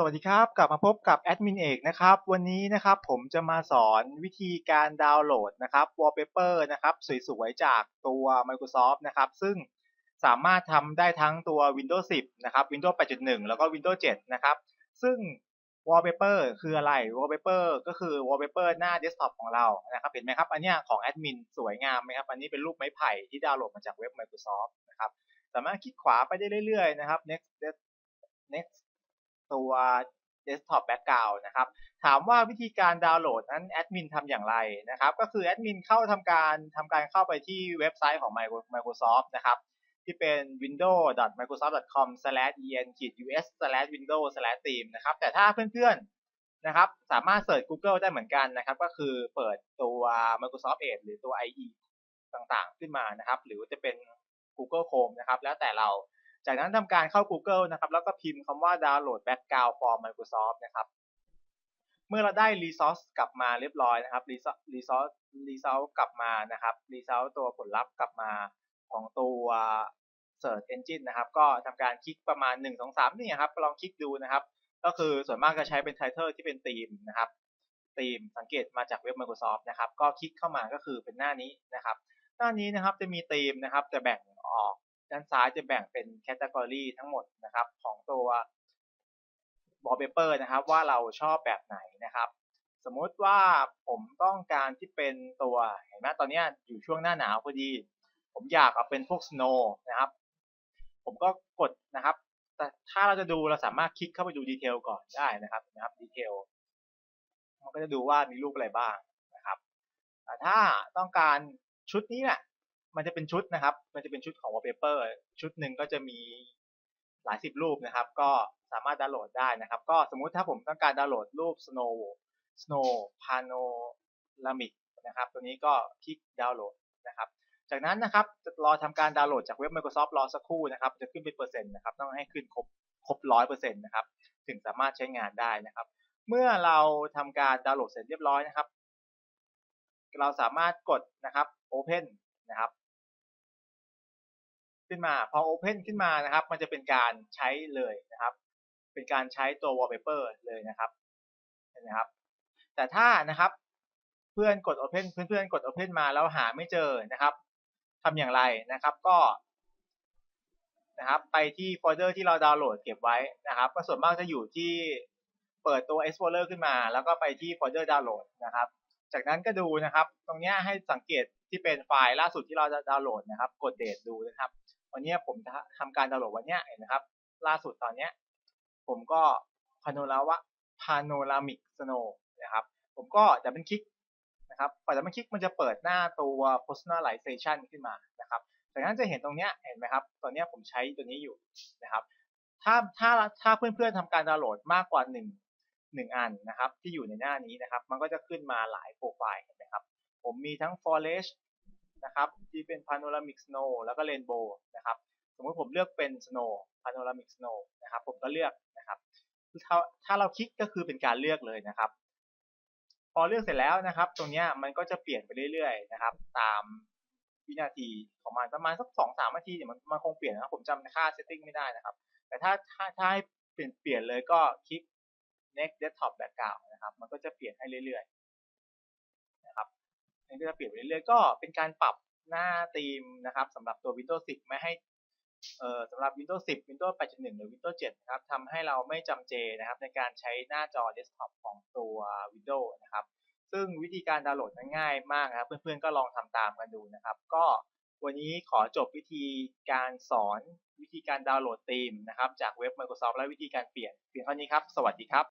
สวัสดีครับ กลับมาพบกับแอดมินเอกนะครับ วันนี้นะครับผมจะมาสอนวิธีการดาวน์โหลดนะครับ wallpaper นะครับสวยๆ จากตัว Microsoft นะครับ ซึ่งสามารถทำได้ทั้งตัว Windows 10 นะครับ Windows 8.1 แล้วก็ Windows 7 นะครับ ซึ่ง wallpaper คืออะไร wallpaper ก็คือ wallpaper หน้า desktop ของเรานะครับ เห็นไหมครับ อันนี้ของแอดมินสวยงามไหมครับ อันนี้เป็นรูปไม้ไผ่ที่ดาวน์โหลดมาจากเว็บ Microsoft นะครับ สามารถคลิกขวาไปได้เรื่อยๆ นะครับ next next ตัว desktop background นะครับ ถามว่าวิธีการดาวน์โหลดนั้นแอดมินทำอย่างไรนะครับ ก็คือแอดมินเข้าทำการทำการเข้าไปที่เว็บไซต์ของ Microsoft นะครับ ที่เป็น windows.microsoft.com/en-us/windows/theme นะครับ แต่ถ้าเพื่อนๆนะครับสามารถเสิร์ช Google ได้เหมือนกันนะครับ ก็คือเปิดตัว Microsoft Edge หรือตัว IE ต่างๆ ขึ้นมานะครับ หรือจะเป็น Google Chrome นะครับ แล้วแต่เรา จากนั้นทำการเข้า Google นะครับ แล้วก็พิมพ์คำว่า download background for Microsoft นะครับ เมื่อเราได้ resource กลับมาเรียบร้อยนะครับ resource resource กลับมานะครับ result ตัวผลลัพธ์กลับมาของตัว search engine นะครับ ก็ทำการคลิกประมาณ 1 2 3 นี่ครับ ลองคลิกดูนะครับ ก็คือส่วนมากจะใช้เป็น title ที่เป็นธีมนะครับธีมสังเกตมาจากเว็บ Microsoft นะครับ ก็คลิกเข้ามาก็คือเป็นหน้านี้นะครับ หน้านี้นะครับจะมีธีมนะครับ จะแบ่งออก ด้านซ้ายจะแบ่งเป็นแคตตากรีทั้งหมดนะครับของตัว wallpaper นะครับ ว่าเราชอบแบบไหนนะครับ สมมติว่าผมต้องการที่เป็นตัวเห็นไหมตอนนี้อยู่ช่วงหน้าหนาวพอดี ผมอยากเอาเป็นพวก snow นะครับ ผมก็กดนะครับ แต่ถ้าเราจะดูเราสามารถคลิกเข้าไปดูดีเทลก่อนได้นะครับนะครับดีเทลมันก็จะดูว่ามีรูปอะไรบ้างนะครับแต่ถ้าต้องการชุดนี้เนี่ย มันจะเป็นชุดนะครับ มันจะเป็นชุดของ wallpaper ชุดหนึ่งก็จะมีหลายสิบรูปนะครับ ก็สามารถดาวน์โหลดได้นะครับ ก็สมมุติถ้าผมต้องการดาวน์โหลดรูป snow snow panoramic นะครับ ตัวนี้ก็คลิกดาวน์โหลดนะครับ จากนั้นนะครับจะรอทำการดาวน์โหลดจากเว็บ Microsoft รอสักครู่นะครับ จะขึ้นเป็นเปอร์เซ็นต์นะครับ ต้องให้ขึ้นครบครบร้อยเปอร์เซ็นต์นะครับ ถึงสามารถใช้งานได้นะครับ เมื่อเราทำการดาวน์โหลดเสร็จเรียบร้อยนะครับ เราสามารถกดนะครับ Open นะครับ ขึ้นมา พอ Open ขึ้นมานะครับ มันจะเป็นการใช้เลยนะครับ เป็นการใช้ตัว wallpaper เลยนะครับเห็นไหมครับ แต่ถ้านะครับเพื่อนกด Open เพื่อนๆกด Open มาแล้วหาไม่เจอนะครับทำอย่างไรนะครับก็นะครับไปที่โฟลเดอร์ที่เราดาวน์โหลดเก็บไว้นะครับก็ส่วนมากจะอยู่ที่เปิดตัว Explorer ขึ้นมา แล้วก็ไปที่โฟลเดอร์ดาวน์โหลดนะครับ จากนั้นก็ดูนะครับ ตรงนี้ให้สังเกตที่เป็นไฟล์ล่าสุดที่เราจะดาวน์โหลดนะครับ กดเดทดูนะครับ วันนี้ผมจะทำการดาวน์โหลดวันนี้เห็นนะครับ ล่าสุดตอนนี้ผมก็พาโนราวะพาโนรามิกสโนนะครับ ผมก็จะเป็นคลิกนะครับพอจะเป็นคลิกมันจะเปิดหน้าตัว personalization ขึ้นมานะครับจากนั้นจะเห็นตรงนี้เห็นไหมครับตอนนี้ผมใช้ตัวนี้อยู่นะครับ ถ้าถ้าถ้าเพื่อนๆทำการดาวน์โหลดมากกว่า1 1อันนะครับ ที่อยู่ในหน้านี้นะครับ มันก็จะขึ้นมาหลายโปรไฟล์เห็นไหมครับ ผมมีทั้ง forest นะครับที่เป็น panoramic snow แล้วก็ rainbow นะครับสมมติผมเลือกเป็น snow panoramic snow นะครับผมก็เลือกนะครับถ้าถ้าเราคลิกก็คือเป็นการเลือกเลยนะครับ พอเลือกเสร็จแล้วนะครับ ตรงนี้มันก็จะเปลี่ยนไปเรื่อยๆนะครับ ตามวินาทีของมันประมาณสักสองสามนาทีเนี่ยมันมันคงเปลี่ยนนะครับผมจำค่า setting ไม่ได้นะครับ แต่ถ้าถ้าถ้าให้เปลี่ยนเปลี่ยนเลยก็คลิก next desktop background นะครับ มันก็จะเปลี่ยนให้เรื่อยๆ นี่ก็จะเปลี่ยนไปเรื่อยๆก็เป็นการปรับหน้าธีมนะครับสำหรับตัว Windows 10 ไม่ให้เอ่อสำหรับ Windows 10 Windows 8.1 หรือ Windows 7 นะครับทำให้เราไม่จำเจนะครับ ในการใช้หน้าจอ desktop ของตัว Windows นะครับ ซึ่งวิธีการดาวน์โหลดง่ายมากนะครับ เพื่อนๆ ก็ลองทำตามกันดูนะครับ ก็วันนี้ขอจบวิธีการสอนวิธีการดาวน์โหลดธีมนะครับ จากเว็บ Microsoft และวิธีการเปลี่ยนเพียงเท่านี้ครับ สวัสดีครับ